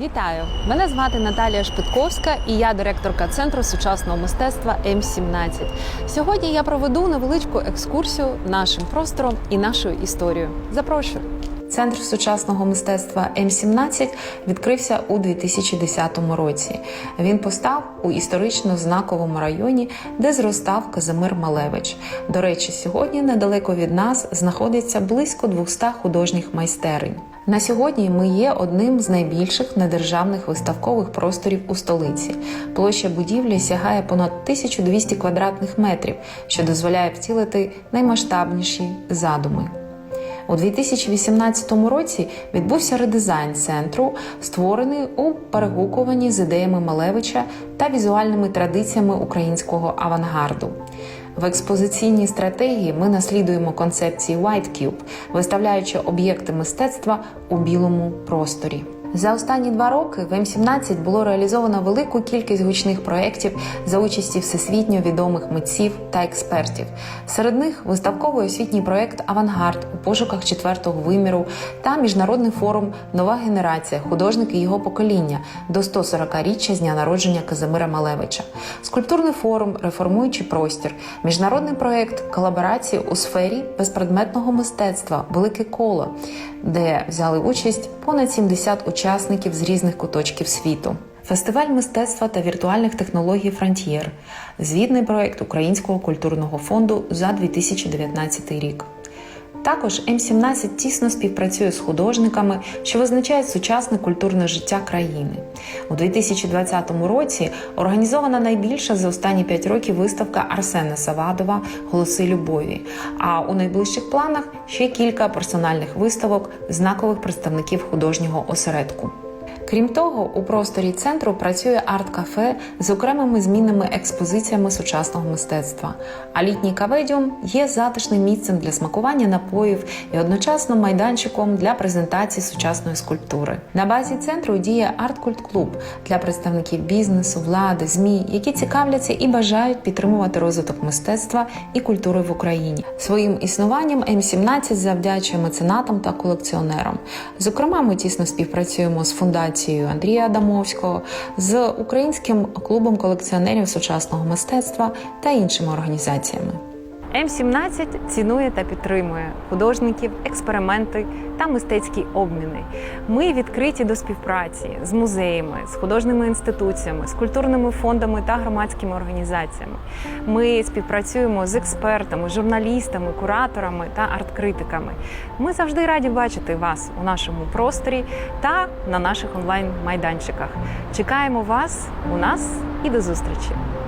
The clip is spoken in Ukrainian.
Вітаю! Мене звати Наталія Шпитковська і я директорка Центру сучасного мистецтва М17. Сьогодні я проведу невеличку екскурсію нашим простором і нашою історією. Запрошую! Центр сучасного мистецтва М17 відкрився у 2010 році. Він постав у історично знаковому районі, де зростав Казимир Малевич. До речі, сьогодні недалеко від нас знаходиться близько 200 художніх майстерень. На сьогодні ми є одним з найбільших недержавних виставкових просторів у столиці. Площа будівлі сягає понад 1200 квадратних метрів, що дозволяє втілити наймасштабніші задуми. У 2018 році відбувся редизайн центру, створений у перегукуванні з ідеями Малевича та візуальними традиціями українського авангарду. В експозиційній стратегії ми наслідуємо концепції White Cube, виставляючи об'єкти мистецтва у білому просторі. За останні два роки в М17 було реалізовано велику кількість гучних проєктів за участі всесвітньо відомих митців та експертів. Серед них виставковий освітній проєкт Авангард у пошуках четвертого виміру та міжнародний форум Нова генерація. Художники його покоління. До 140-річчя з дня народження Казимира Малевича, скульптурний форум Реформуючий простір, міжнародний проєкт колаборації у сфері безпредметного мистецтва. Велике коло, де взяли участь понад 70 учасників з різних куточків світу. Фестиваль мистецтва та віртуальних технологій Фронтієр, звітний проект Українського культурного фонду за 2019 рік. Також М17 тісно співпрацює з художниками, що визначають сучасне культурне життя країни. У 2020 році організована найбільша за останні 5 років виставка Арсена Савадова Голоси любові. А у найближчих планах ще кілька персональних виставок знакових представників художнього осередку. Крім того, у просторі центру працює арт-кафе з окремими змінними експозиціями сучасного мистецтва. А літній каведіум є затишним місцем для смакування напоїв і одночасно майданчиком для презентації сучасної скульптури. На базі центру діє арт-культ-клуб для представників бізнесу, влади, змі, які цікавляться і бажають підтримувати розвиток мистецтва і культури в Україні. Своїм існуванням М17 завдячує меценатам та колекціонерам. Зокрема, ми тісно співпрацюємо з фундацією Андрія Адамовського, з Українським клубом колекціонерів сучасного мистецтва та іншими організаціями. М17 цінує та підтримує художників, експерименти та мистецькі обміни. Ми відкриті до співпраці з музеями, з художніми інституціями, з культурними фондами та громадськими організаціями. Ми співпрацюємо з експертами, журналістами, кураторами та арт-критиками. Ми завжди раді бачити вас у нашому просторі та на наших онлайн-майданчиках. Чекаємо вас у нас і до зустрічі!